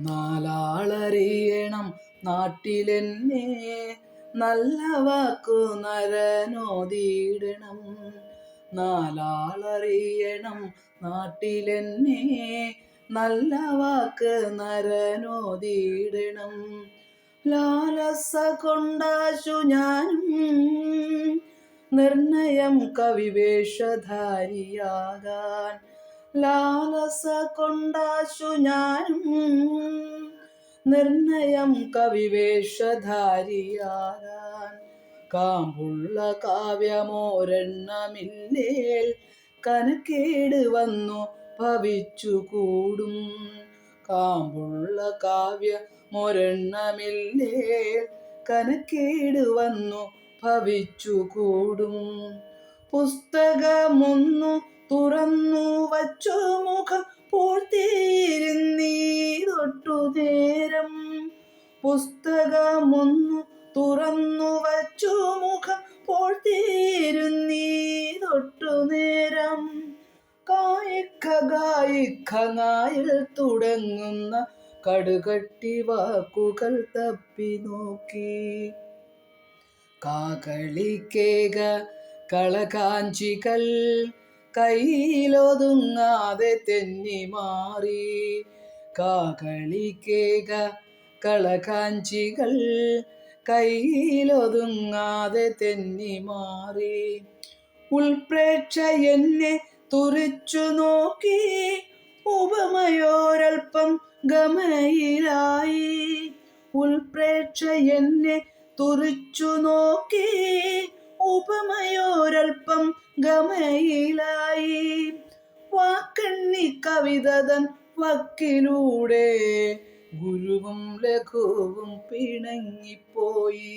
നാലാളറിയണം നാട്ടിലെന്നെ. നല്ല വാക്കു നരനോതിയിടണം. നാലാളറിയണം നാട്ടിലെന്നെ. നല്ല വാക്ക് നരനോതിയിടണം. ലാലസ കൊണ്ടാശു ഞാനും നിർണയം കവിവേഷധാരിയാകാൻ. ലാലസ കൊണ്ടാശു ഞാനും നിർണയം കവിവേഷധാരിയാരാൻ. കാമ്പുള്ള കാവ്യമോരെണ്ണമില്ലേൽ കനക്കേട് വന്നു ഭവിച്ചു കൂടും. കാമ്പുള്ള കാവ്യ കാവ്യമൊരെണ്ണമില്ലേൽ കനക്കേട് വന്നു ഭവിച്ചു കൂടും. പുസ്തകമൊന്നു തുറന്നു വച്ചു മുഖം പൂർത്തിയിരുന്നീ തൊട്ടു പുസ്തകമൊന്നു തുറന്നു വച്ചു മുഖം പൂർത്തിയിരുന്നീ തൊട്ടു നേരം കായിക്ക നായിൽ തുടങ്ങുന്ന കടുകട്ടി വാക്കുകൾ തപ്പി നോക്കി. കാകളിക്കേക കളകാഞ്ചികൾ കയ്യിലൊതുങ്ങാതെ തെന്നി മാറി. കാകളിക്കേക കളകാഞ്ചികൾ കയ്യിലൊതുങ്ങാതെ തെന്നി മാറി. ഉൾപ്രേക്ഷ എന്നെ തുറിച്ചു നോക്കി ഉപമയോരൽപ്പം ഗമയിലായി ഉൾപ്രേക്ഷ എന്നെ തുറിച്ചു നോക്കി ഉപമയോരൽപ്പം ഗമയിലായി. വാക്കണ്ണി കവിതതൻ വക്കിലൂടെ ഗുരുവും ലഘുവും പിണങ്ങിപ്പോയി.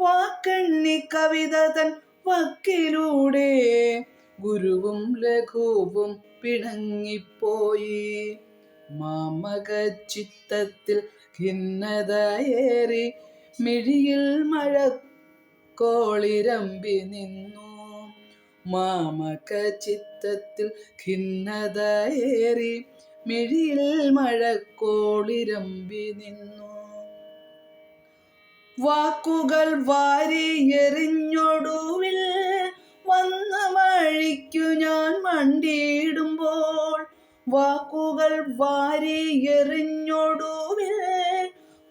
വാക്കണ്ണി കവിതതൻ വക്കിലൂടെ ഗുരുവും ലഘുവും പിണങ്ങിപ്പോയി. മാമക ചിത്തത്തിൽ ഖിന്നതയേറി മിഴിയിൽ മഴ കോളിരമ്പി നിന്നു. മാമക ചിത്തത്തിൽ ഖിന്നതയേറി മിഴിയിൽ മഴ കോളിരമ്പി നിന്നു. വാക്കുകൾ വാരി എറിഞ്ഞൊടുവിൽ വന്ന വഴിക്കു ഞാൻ മണ്ടിയിടുമ്പോൾ വാക്കുകൾ വാരി എറിഞ്ഞൊടുവിൽ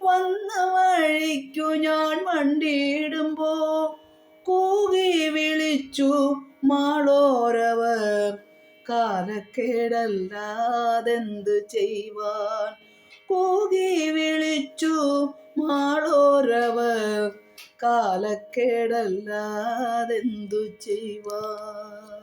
വന്ന വഴിക്കു ഞാൻ വണ്ടിയിടുമ്പോ കൂകി വിളിച്ചു മാളോരവർ കാലക്കേടല്ലാതെന്തു ചെയ്യുവാൻ? കൂകി വിളിച്ചു മാളോരവർ കാലക്കേടല്ലാതെന്തു ചെയ്യുവാൻ?